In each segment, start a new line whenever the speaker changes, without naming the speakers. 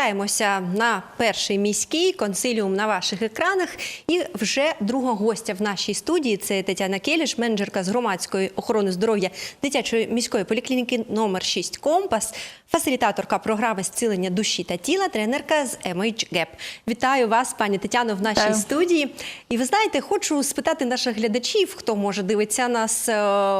повертаємося на перший міський консиліум на ваших екранах. І вже друга гостя в нашій студії це Тетяна Келіш, менеджерка з громадської охорони здоров'я дитячої міської поліклініки номер 6 Компас, фасилітаторка програми зцілення душі та тіла, тренерка з MH Gap. Вітаю вас, пані Тетяно, в нашій
Вітаю.
студії. І ви знаєте, хочу спитати наших глядачів, хто може дивитися нас е,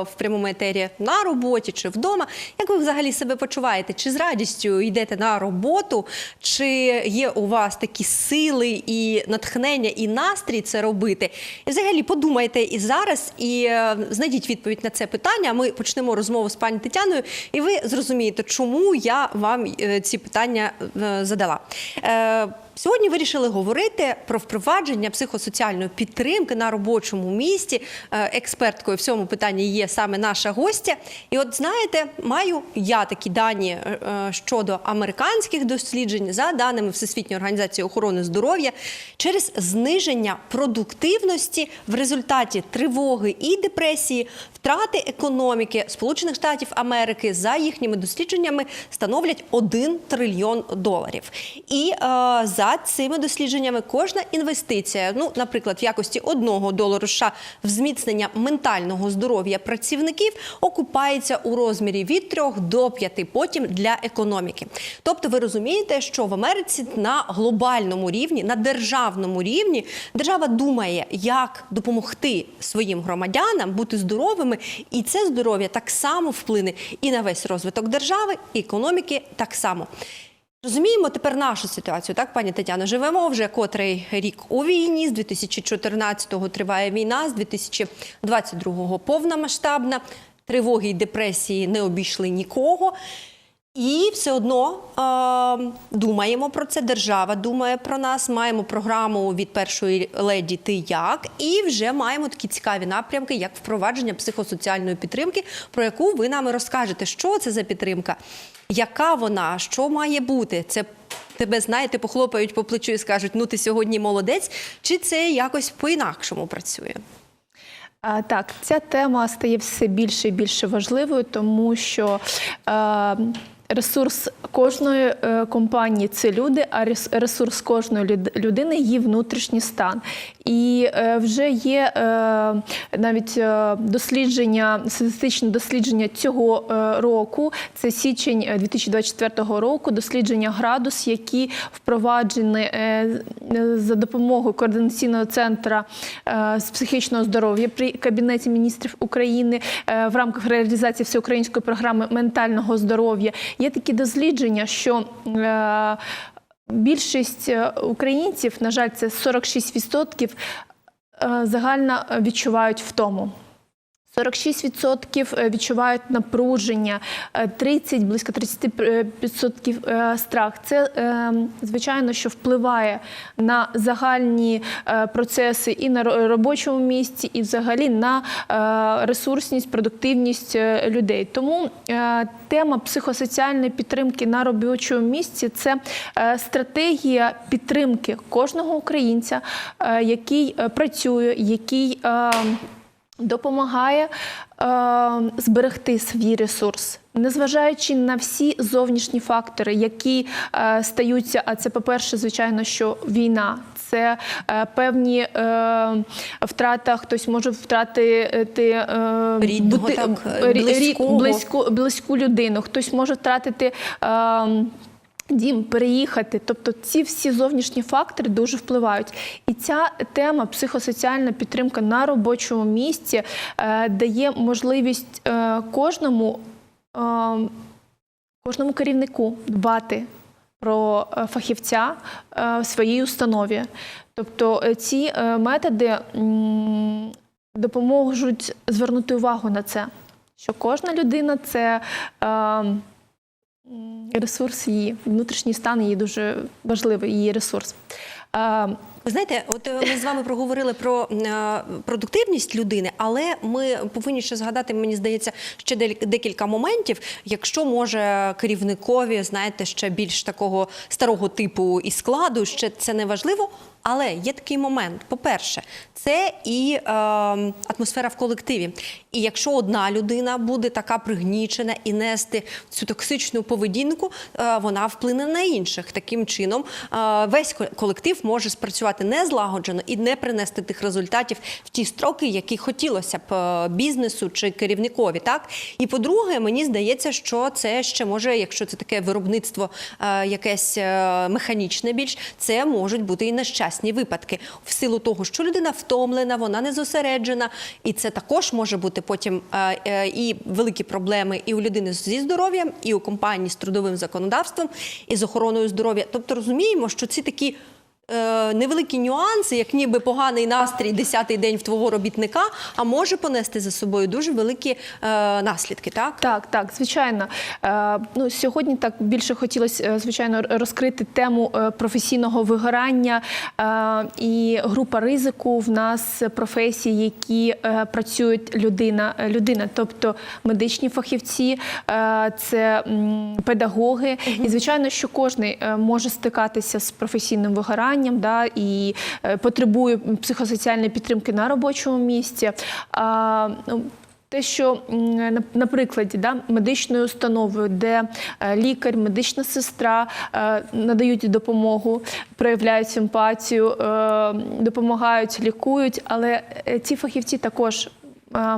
в прямому етері на роботі чи вдома. Як ви взагалі себе почуваєте? Чи з радістю йдете на роботу? Чи є у вас такі сили і натхнення, і настрій це робити? І взагалі подумайте і зараз, і е, знайдіть відповідь на це питання. Ми почнемо розмову з пані Тетяною, і ви зрозумієте, чому я вам е, ці питання е, задала. Сьогодні вирішили говорити про впровадження психосоціальної підтримки на робочому місці. Е, Експерткою в цьому питанні є саме наша гостя. І от знаєте, маю я такі дані е, е, щодо американських досліджень за даними Всесвітньої організації охорони здоров'я через зниження продуктивності в результаті тривоги і депресії, втрати економіки Сполучених Штатів Америки за їхніми дослідженнями становлять 1 трильйон доларів. І е, за цими дослідженнями кожна інвестиція, ну, наприклад, в якості одного долару США в зміцнення ментального здоров'я працівників, окупається у розмірі від 3 до 5 потім для економіки. Тобто, ви розумієте, що в Америці на глобальному рівні, на державному рівні, держава думає, як допомогти своїм громадянам бути здоровими, і це здоров'я так само вплине і на весь розвиток держави, і економіки так само. Розуміємо тепер нашу ситуацію, так, пані Тетяно? Живемо вже котрий рік у війні. З 2014-го триває війна, з 2022-го повномасштабна. Тривоги і депресії не обійшли нікого. І все одно е, думаємо про це. Держава думає про нас. Маємо програму від першої леді Ти як і вже маємо такі цікаві напрямки, як впровадження психосоціальної підтримки, про яку ви нам розкажете, що це за підтримка, яка вона, що має бути. Це тебе знаєте, похлопають по плечу і скажуть: ну ти сьогодні молодець, чи це якось по-інакшому працює?
Так, ця тема стає все більше і більше важливою, тому що е, ресурс кожної е, компанії це люди, а рес- ресурс кожної людини її внутрішній стан. І е, вже є е, навіть дослідження, статистичне дослідження цього року, це січень е, 2024 року, дослідження градус, які впроваджені за допомогою координаційного центру з психічного здоров'я при Кабінеті міністрів України в рамках реалізації всеукраїнської програми ментального здоров'я. Є такі дослідження, що е, більшість е, українців, на жаль, це 46%, е, загально відчувають втому. 46% відчувають напруження, е, 30, близько 30% е, страх. Це, е, звичайно, що впливає на загальні е, процеси і на робочому місці, і взагалі на е, ресурсність, продуктивність е, людей. Тому е, тема психосоціальної підтримки на робочому місці це е, стратегія підтримки кожного українця, е, який е, працює, який е, допомагає е, зберегти свій ресурс. Незважаючи на всі зовнішні фактори, які е, стаються, а це, по-перше, звичайно, що війна, це е, певні е, втрата, хтось може втратити е,
Рідного, так,
рі- рі-
близького.
близьку, близьку людину, хтось може втратити. Е, Дім переїхати, тобто ці всі зовнішні фактори дуже впливають. І ця тема психосоціальна підтримка на робочому місці е, дає можливість е, кожному, е, кожному керівнику дбати про фахівця в своїй установі. Тобто ці методи допоможуть звернути увагу на це, що кожна людина це. Ресурс її, внутрішній стан її дуже важливий, її ресурс.
Знаєте, от е, ми з вами проговорили про е, продуктивність людини, але ми повинні ще згадати, мені здається, ще декілька моментів. Якщо може керівникові, знаєте, ще більш такого старого типу і складу, ще це не важливо. Але є такий момент. По-перше, це і е, атмосфера в колективі. І якщо одна людина буде така пригнічена і нести цю токсичну поведінку, е, вона вплине на інших. Таким чином, е, весь колектив може спрацювати не злагоджено і не принести тих результатів в ті строки, які хотілося б е, бізнесу чи керівникові. Так і по-друге, мені здається, що це ще може, якщо це таке виробництво е, якесь е, механічне більш, це можуть бути і нещасні випадки в силу того, що людина втомлена, вона не зосереджена, і це також може бути потім і великі проблеми і у людини зі здоров'ям, і у компанії з трудовим законодавством, і з охороною здоров'я. Тобто розуміємо, що ці такі. Е, Невеликі нюанси, як ніби поганий настрій, десятий день в твого робітника, а може понести за собою дуже великі е, наслідки, так?
Так, так, звичайно. Е, ну, сьогодні так більше хотілося, звичайно, розкрити тему професійного вигорання е, і група ризику в нас професії, які е, працюють людина, людина, тобто медичні фахівці, е, це м, педагоги. І звичайно, що кожен може стикатися з професійним вигоранням, да, і е, потребує психосоціальної підтримки на робочому місці. А, ну, те, що на- прикладі да, медичної установи, де е, лікар, медична сестра е, надають допомогу, проявляють симпатію, допомагають, лікують, але ці фахівці також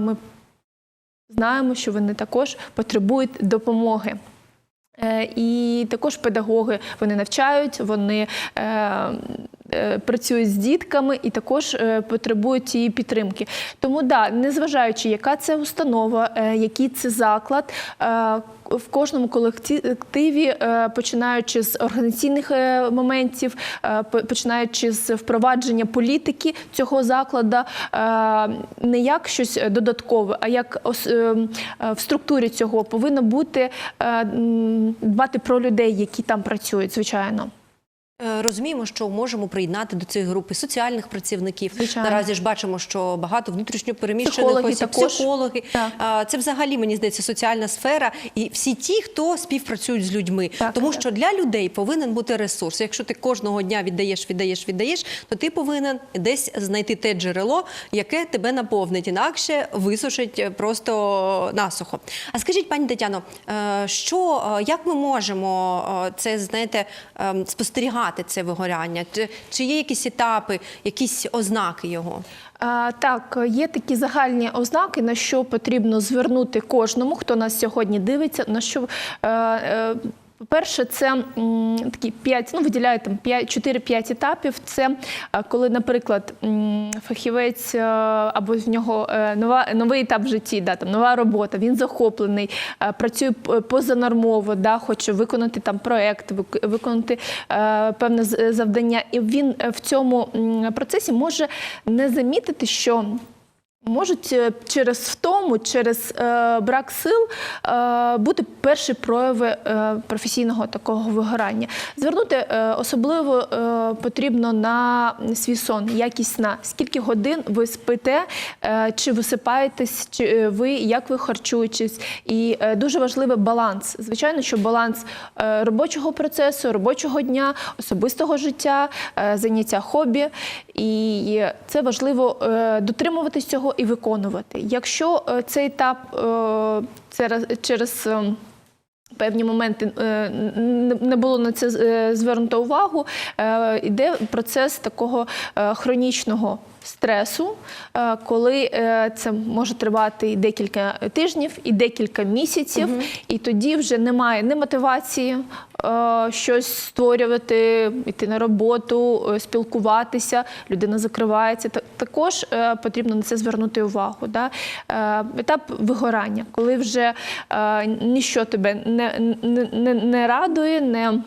ми знаємо, що вони також потребують допомоги. Е, І також педагоги. Вони навчають, вони е, працюють з дітками і також е, потребують цієї підтримки. Тому да, незважаючи, яка це установа, е, який це заклад. е, В кожному колективі, е, починаючи з організаційних е, моментів, е, починаючи з впровадження політики цього закладу, е, не як щось додаткове, а як е, е, в структурі цього повинно бути е, дбати про людей, які там працюють, звичайно.
Е, Розуміємо, що можемо приєднати до цієї групи соціальних працівників.
Звичайно.
Наразі ж бачимо, що багато внутрішньо переміщених
Психологи
осіб,
також.
психологи.
Так.
Це взагалі мені здається соціальна сфера, і всі ті, хто співпрацюють з людьми.
Так,
Тому
так.
що для людей повинен бути ресурс. Якщо ти кожного дня віддаєш, віддаєш, віддаєш, то ти повинен десь знайти те джерело, яке тебе наповнить, інакше висушить е, просто насухо. А скажіть, пані Тетяно, е, що як ми можемо це знаєте ем, спостерігати це вигоряння? Чи, чи є якісь етапи, якісь ознаки його?
Так, є такі загальні ознаки, на що потрібно звернути кожному, хто нас сьогодні дивиться. На що е, е, Перше, це такі 5, ну виділяють там 5, 4-5 етапів. Це е, коли, наприклад, фахівець е, або в нього е, нова, новий етап в житті, да, там, нова робота, він захоплений, працює позанормово, да, хоче виконати там проект, виконати певне завдання. І він в цьому процесі може не замітити, що Можуть е, через втому, через е, брак сил е, бути перші прояви е, професійного такого вигорання. Звернути е, особливо е, потрібно на свій сон, якість сна. Скільки годин ви спите, е, чи висипаєтесь, чи е, ви як ви харчуєтесь. І е, дуже важливий баланс. Звичайно, що баланс е, робочого процесу, робочого дня, особистого життя, е, заняття хобі. І це важливо е, дотримуватись цього і виконувати. Якщо е, цей етап е, через, е, Певні моменти не було на це звернуто увагу. Йде процес такого хронічного стресу, е, коли е, це може тривати і декілька тижнів, і декілька місяців, і тоді вже немає ні мотивації е, щось створювати, йти на роботу, спілкуватися, людина закривається. Також потрібно на це звернути увагу. Да? Етап вигорання, коли вже ніщо тебе не, не, не, не радує, не,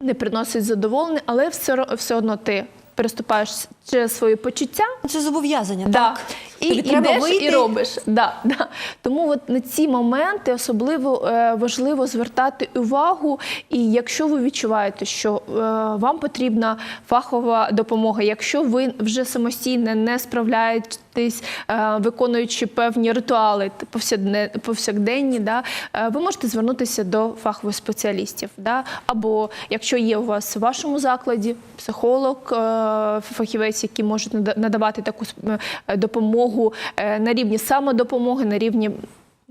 не приносить задоволення, але все, все одно ти переступаєш через свої почуття.
Це зобов'язання,
Да.
так?
І
Тобі треба
йдеш
вийти?
і робиш. Да, да. Тому от на ці моменти особливо е, важливо звертати увагу. І якщо ви відчуваєте, що е, вам потрібна фахова допомога, якщо ви вже самостійно не справляєтесь, е, виконуючи певні ритуали повсякденні, да, е, ви можете звернутися до фахових спеціалістів. Да? Або якщо є у вас в вашому закладі психолог, е, фахівець, який може надавати таку е, допомогу е, на рівні самодопомоги, на рівні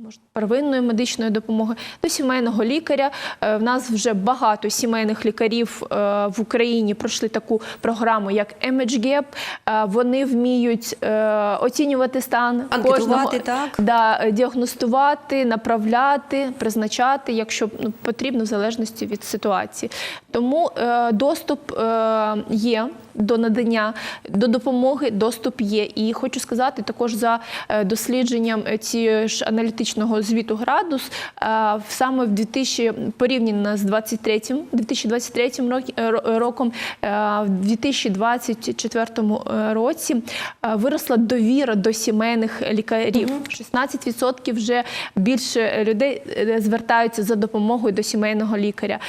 може, первинної медичної допомоги, до сімейного лікаря. Е, В нас вже багато сімейних лікарів е, в Україні пройшли таку програму, як MHGAP. Е, Вони вміють оцінювати стан кожного,
так?
Да, діагностувати, направляти, призначати, якщо ну, потрібно, в залежності від ситуації. Тому доступ є до надання, до допомоги доступ є. І хочу сказати, також за дослідженням цієї ж аналітичного звіту градус, е, саме в 2000, порівняно з 23, 2023 роки- е, ро- роком, е, в 2024 е, році виросла довіра до сімейних лікарів. 16% вже більше людей звертаються за допомогою до сімейного лікаря,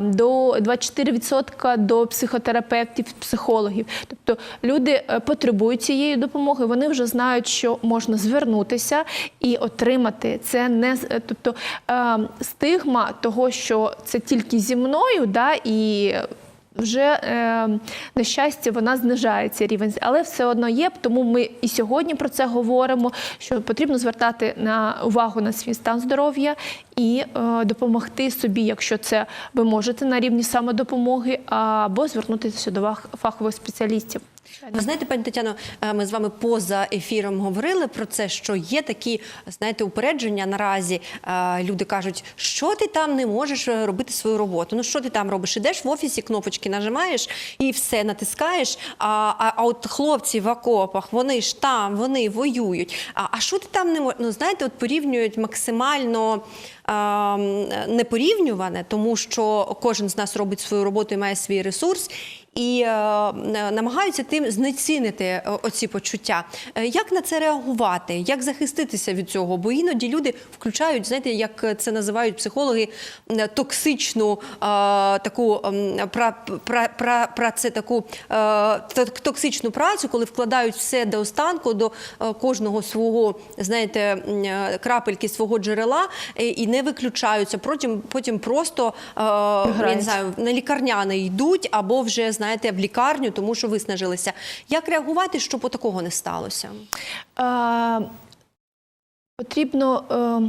до 24% до психотерапевтів, психологів. Тобто люди потребують цієї допомоги, вони вже знають, що можна звернутися і отримати це не е, тобто е, стигма того, що це тільки зі мною, да, і вже е, на щастя вона знижається рівень, але все одно є. Тому ми і сьогодні про це говоримо. Що потрібно звертати на увагу на свій стан здоров'я і е, допомогти собі, якщо це ви можете на рівні самодопомоги, або звернутися до фахових спеціалістів.
Ви знаєте, пані Тетяно, е, ми з вами поза ефіром говорили про це, що є такі, знаєте, упередження наразі. Е, Люди кажуть, що ти там не можеш е, робити свою роботу. Ну що ти там робиш? Ідеш в офісі, кнопочки нажимаєш і все натискаєш. А, а, а от хлопці в окопах, вони ж там, вони воюють. А, а що ти там не можеш? Ну знаєте, от порівнюють максимально. Непорівнюване, тому що кожен з нас робить свою роботу і має свій ресурс, і е, намагаються тим знецінити е, оці почуття. Е, Як на це реагувати? Як захиститися від цього? Бо іноді люди включають, знаєте, як це називають психологи, е, токсичну е, таку пра, пра, пра, пра, це таку е, токсичну працю, коли вкладають все до останку, до е, кожного свого, знаєте, е, крапельки свого джерела е, і не виключаються. Потім, потім просто е, я не знаю, на лікарняне йдуть або вже знаєте в лікарню, тому що виснажилися. Як реагувати, щоб такого не сталося?
Потрібно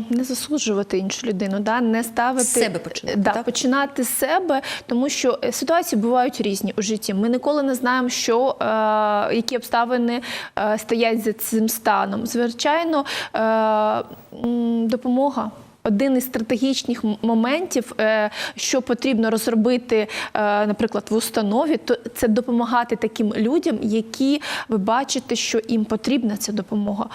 е, не засуджувати іншу людину, да? не ставити
З себе починати,
да,
так?
починати з себе, тому що е, ситуації бувають різні у житті. Ми ніколи не знаємо, що е, які обставини е, стоять за цим станом. Звичайно, е, допомога. Один із стратегічних моментів, е, що потрібно розробити, е, наприклад, в установі, то це допомагати таким людям, які ви бачите, що їм потрібна ця допомога.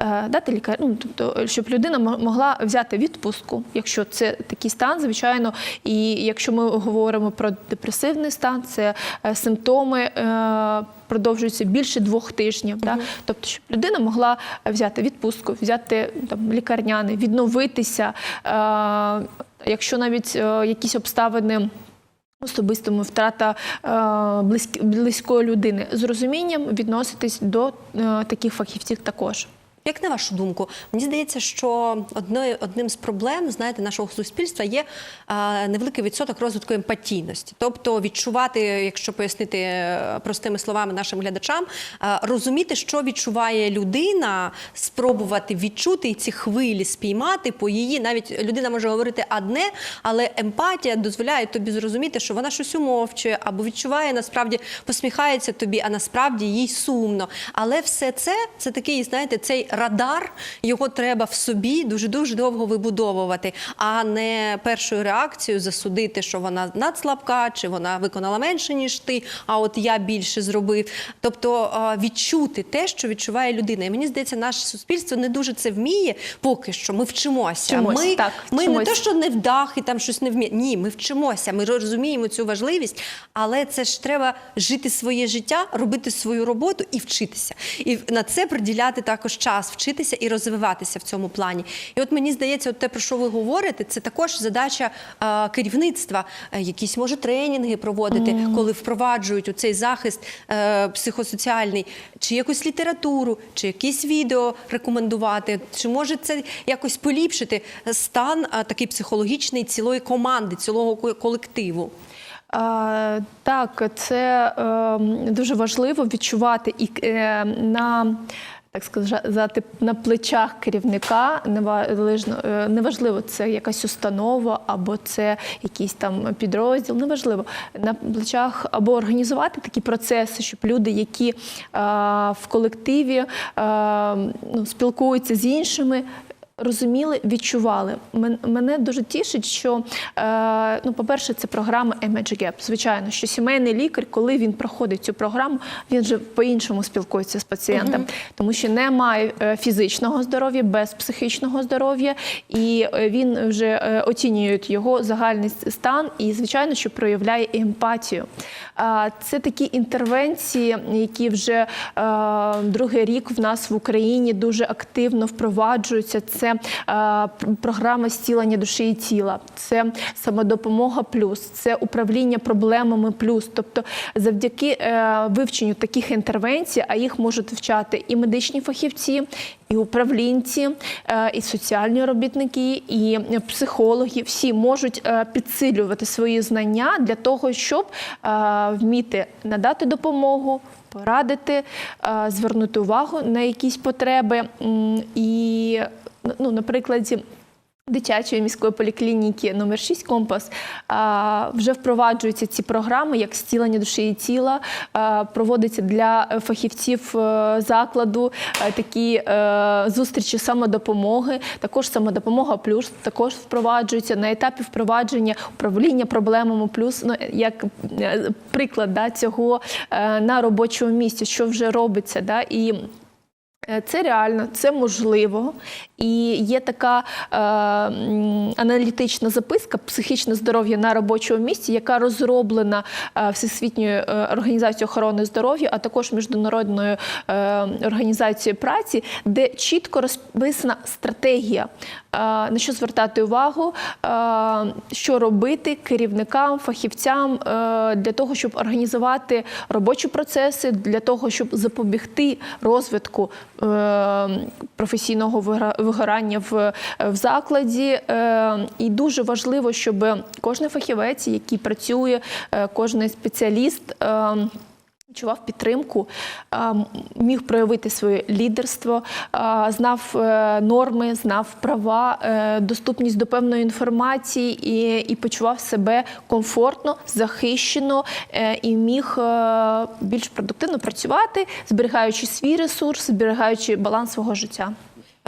Е, Дати лікар, ну тобто, щоб людина мо- могла взяти відпустку, якщо це такий стан, звичайно. І якщо ми говоримо про депресивний стан, це е, симптоми е, продовжуються більше двох тижнів. Да? Тобто, щоб людина могла взяти відпустку, взяти там лікарняний, відновитися. Якщо навіть якісь обставини. Особистому втрата е, близьк- близької людини з розумінням відноситись до е, таких фахівців також.
Як на вашу думку, мені здається, що одною одним з проблем знаєте нашого суспільства є е, невеликий відсоток розвитку емпатійності, тобто відчувати, якщо пояснити е, простими словами нашим глядачам, е, розуміти, що відчуває людина, спробувати відчути і ці хвилі спіймати по її. Навіть людина може говорити одне, але емпатія дозволяє тобі зрозуміти, що вона щось умовчує або відчуває насправді посміхається тобі, а насправді їй сумно. Але все це це такий, знаєте, цей радар, його треба в собі дуже дуже довго вибудовувати, а не першою реакцією засудити, що вона надслабка, чи вона виконала менше ніж ти. А от я більше зробив. Тобто відчути те, що відчуває людина. І мені здається, наше суспільство не дуже це вміє поки що. Ми вчимося.
Вчимось,
ми
так,
ми не те, що не вдах і там щось не вміє. Ні, ми вчимося. Ми розуміємо цю важливість, але це ж треба жити своє життя, робити свою роботу і вчитися. І на це приділяти також час, вчитися і розвиватися в цьому плані. І от мені здається, от те, про що ви говорите, це також задача е, керівництва, Е, якісь може тренінги проводити, коли впроваджують у цей захист е, психосоціальний, чи якусь літературу, чи якісь відео рекомендувати, чи може це якось поліпшити стан е, такий психологічний цілої команди, цілого колективу.
А, так, це е, дуже важливо відчувати і е, на. Так сказати, на плечах керівника е, неважливо, це якась установа або це якийсь там підрозділ, неважливо. На плечах або організувати такі процеси, щоб люди, які в колективі ну, спілкуються з іншими, розуміли, відчували. Мен- Мене дуже тішить, що е, ну, по-перше, це програма Image Gap. Звичайно, що сімейний лікар, коли він проходить цю програму, він вже по-іншому спілкується з пацієнтом, тому що немає е, фізичного здоров'я без психічного здоров'я, і е, він вже оцінює його загальний стан, і звичайно, що проявляє емпатію. Це такі інтервенції, які вже другий рік в нас в Україні дуже активно впроваджуються. Це е, пр- програма зцілення душі і тіла, це самодопомога плюс, це управління проблемами плюс. Тобто, завдяки е, вивченню таких інтервенцій, а їх можуть вивчати і медичні фахівці, і управлінці, е, і соціальні робітники, і психологи. Всі можуть е, підсилювати свої знання для того, щоб е, вміти надати допомогу. Порадити, е, звернути увагу на якісь потреби. І, ну, на прикладі дитячої міської поліклініки номер 6 компас вже впроваджуються ці програми, як зцілення душі і тіла, проводиться для фахівців е, закладу е, такі е, зустрічі самодопомоги. Також самодопомога плюс також впроваджується на етапі впровадження управління проблемами плюс. Ну як приклад да, цього на робочому місці, що вже робиться, да, і Це реально, це можливо. І є така е, аналітична записка психічне здоров'я на робочому місці, яка розроблена е, Всесвітньою е, організацією охорони здоров'я, а також міжнародною е, організацією праці, де чітко розписана стратегія, е, на що звертати увагу, е, що робити керівникам, фахівцям е, для того, щоб організувати робочі процеси, для того, щоб запобігти розвитку е, професійного вигорання в, закладі. Е, І дуже важливо, щоб кожен фахівець, який працює, е, кожен спеціаліст. Відчував підтримку, міг проявити своє лідерство, знав е, норми, знав права, е, доступність до певної інформації і, і почував себе комфортно, захищено е, і міг більш продуктивно працювати, зберігаючи свій ресурс, зберігаючи баланс свого життя.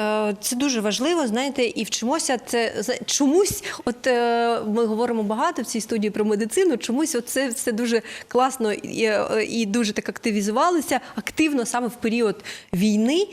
Е, Це дуже важливо, знаєте, і вчимося це чомусь. От е, ми говоримо багато в цій студії про медицину. Чомусь оце все дуже класно і, е, і дуже так активізувалося активно саме в період війни.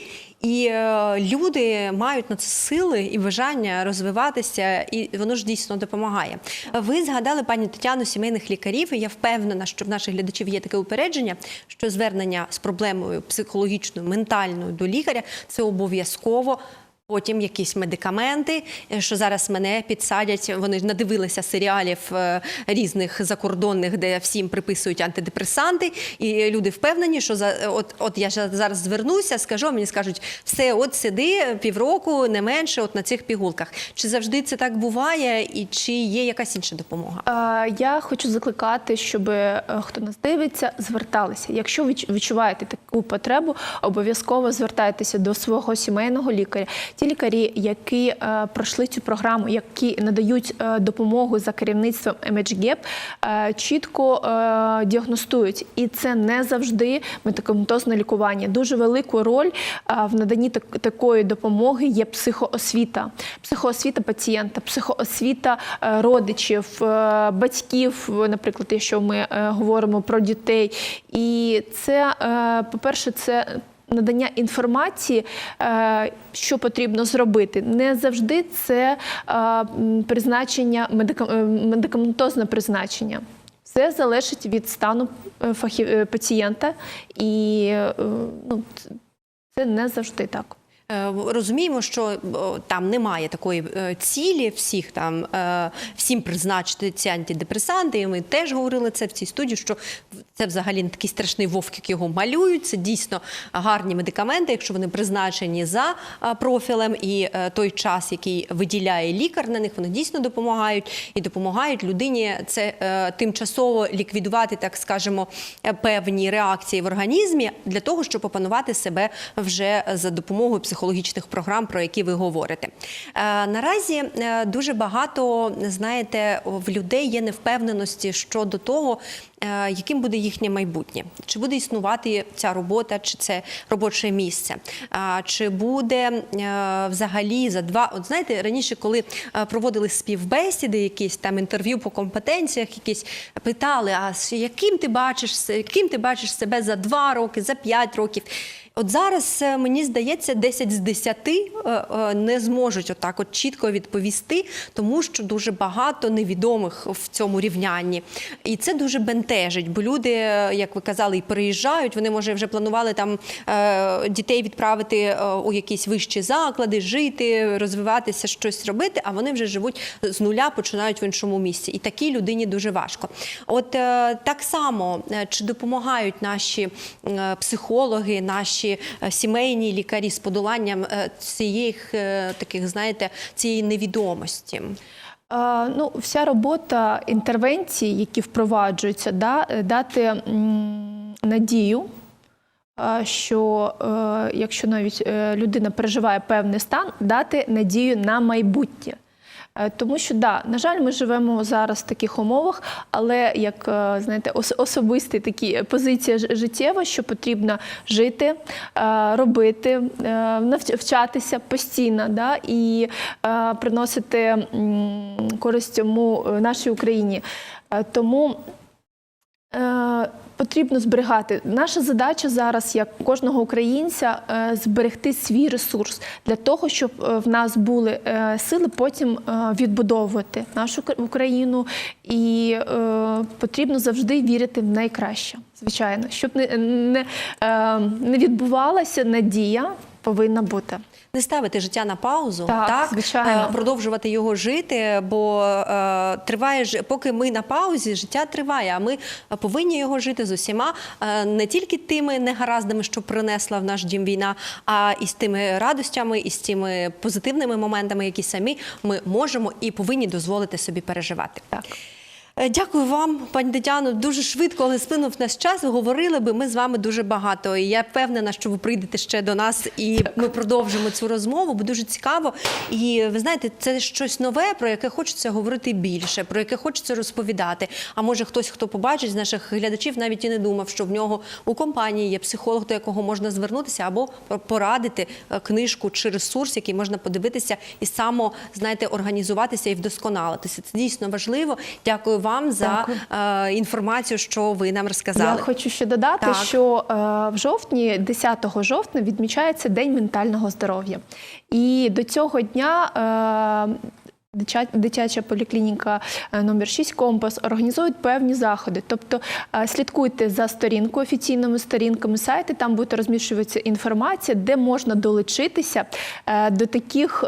І е, люди мають на це сили і бажання розвиватися, і воно ж дійсно допомагає. Ви згадали пані Тетяну сімейних лікарів. і Я впевнена, що в наших глядачів є таке упередження, що звернення з проблемою психологічною, ментальною до лікаря це обов'язково. Потім якісь медикаменти, е, що зараз мене підсадять. Вони ж надивилися серіалів е, різних закордонних, де всім приписують антидепресанти, і люди впевнені, що за от, от я зараз звернуся, скажу, мені скажуть, все, от сиди півроку, не менше, от на цих пігулках. Чи завжди це так буває, і чи є якась інша допомога?
Я хочу закликати, щоб е, хто нас дивиться, зверталися. Якщо ви відчуваєте таку потребу, обов'язково звертайтеся до свого сімейного лікаря ті лікарі, які е, пройшли цю програму, які надають е, допомогу за керівництвом MHGAP, е, чітко діагностують, і це не завжди медикаментозне лікування. Дуже велику роль в наданні так- такої допомоги є психоосвіта, психоосвіта пацієнта, психоосвіта родичів, батьків, наприклад, якщо ми говоримо про дітей. І це, е, по-перше, це. Надання інформації, е, що потрібно зробити, не завжди це е, призначення, е, медикаментозне призначення. Все залежить від стану пацієнта, і ну, це не завжди так.
Е, Розуміємо, що там немає такої е, цілі всіх там е, всім призначити ці антидепресанти. І ми теж говорили це в цій студії, що це взагалі не такий страшний вовк, як його малюють. Це дійсно гарні медикаменти, якщо вони призначені за е, профілем, і е, той час, який виділяє лікар на них, вони дійсно допомагають і допомагають людині це е, тимчасово ліквідувати, так скажемо, е, певні реакції в організмі для того, щоб опанувати себе вже за допомогою психологічних програм, про які ви говорите. Е, Наразі е, дуже багато знаєте, в людей є невпевненості щодо того, е, яким буде їхнє майбутнє, чи буде існувати ця робота, чи це робоче місце, чи буде взагалі за два. От знаєте, раніше, коли проводили співбесіди, якісь там інтерв'ю по компетенціях, якісь питали, а яким ти бачиш яким ти бачиш себе за два роки, за п'ять років. От зараз е, мені здається, 10 з 10 е, е, не зможуть отак от чітко відповісти, тому що дуже багато невідомих в цьому рівнянні. І це дуже бентежить, бо люди, як ви казали, і переїжджають. Вони може вже планували там дітей відправити у якісь вищі заклади, жити, розвиватися, щось робити. А вони вже живуть з нуля, починають в іншому місці. І такій людині дуже важко. От так само чи допомагають наші психологи, наші е, сімейні лікарі з подоланням е, цієї е, таких, знаєте, цієї невідомості.
Ну, вся робота інтервенцій, які впроваджуються, да, дати надію, що якщо навіть людина переживає певний стан, дати надію на майбутнє. Е, Тому що да, на жаль, ми живемо зараз в таких умовах, але як е, знаєте, особисті такі позиція ж- життєва, що потрібно жити, е, робити, навчатися постійно, да, і е, приносити користь цьому е, нашій Україні. Е, Тому Е, Потрібно зберігати. Наша задача зараз, як кожного українця, е, зберегти свій ресурс для того, щоб е, в нас були е, сили потім е, відбудовувати нашу Україну, і е, потрібно завжди вірити в найкраще. Звичайно, щоб не, не, е, не відбувалася надія, повинна бути.
Не ставити життя на паузу,
Так, звичайно.
е, продовжувати його жити, бо е, триває ж, поки ми на паузі, життя триває. А ми повинні його жити з усіма е, не тільки тими негараздами, що принесла в наш дім війна, а і з тими радостями, і з тими позитивними моментами, які самі ми можемо і повинні дозволити собі переживати.
Так.
Е, Дякую вам, пані Тетяно. Дуже швидко, але сплинув наш час. Говорили би ми з вами дуже багато. І я впевнена, що ви прийдете ще до нас, і ми продовжимо цю розмову, бо дуже цікаво. І ви знаєте, це щось нове, про яке хочеться говорити більше, про яке хочеться розповідати. А може, хтось, хто побачить з наших глядачів, навіть і не думав, що в нього у компанії є психолог, до якого можна звернутися, або порадити е, книжку чи ресурс, який можна подивитися і само знаєте, організуватися і вдосконалитися. Це дійсно важливо. Дякую вам за е, інформацію, що ви нам розказали.
Я хочу ще додати,
Так.
що е, в жовтні, 10 жовтня, відмічається День ментального здоров'я. І до цього дня. Е, Дитяча поліклініка е, номер 6 Компас організують певні заходи. Тобто е, слідкуйте за сторінкою, офіційними сторінками сайту, там буде розміщуватися інформація, де можна долучитися е, до таких.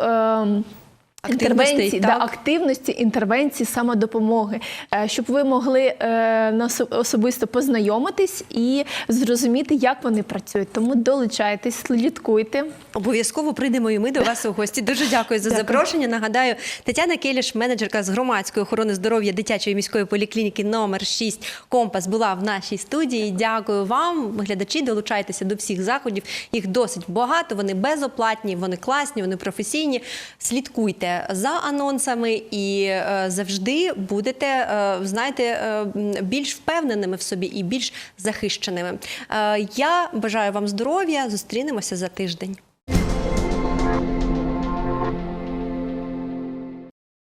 Інтервенції, да, активності, інтервенції, самодопомоги, щоб ви могли е, особисто познайомитись і зрозуміти, як вони працюють. Тому долучайтесь, слідкуйте.
Обов'язково прийдемо і ми до вас у гості. Дуже дякую за
Дякую.
запрошення. Нагадаю, Тетяна Келіш, менеджерка з громадської охорони здоров'я дитячої міської поліклініки номер 6 Компас була в нашій студії. Дякую вам, глядачі. Долучайтеся до всіх заходів. Їх досить багато. Вони безоплатні, вони класні, вони професійні. Слідкуйте за анонсами і е, завжди будете, е, знаєте, е, більш впевненими в собі і більш захищеними. Я бажаю вам здоров'я. Зустрінемося за тиждень.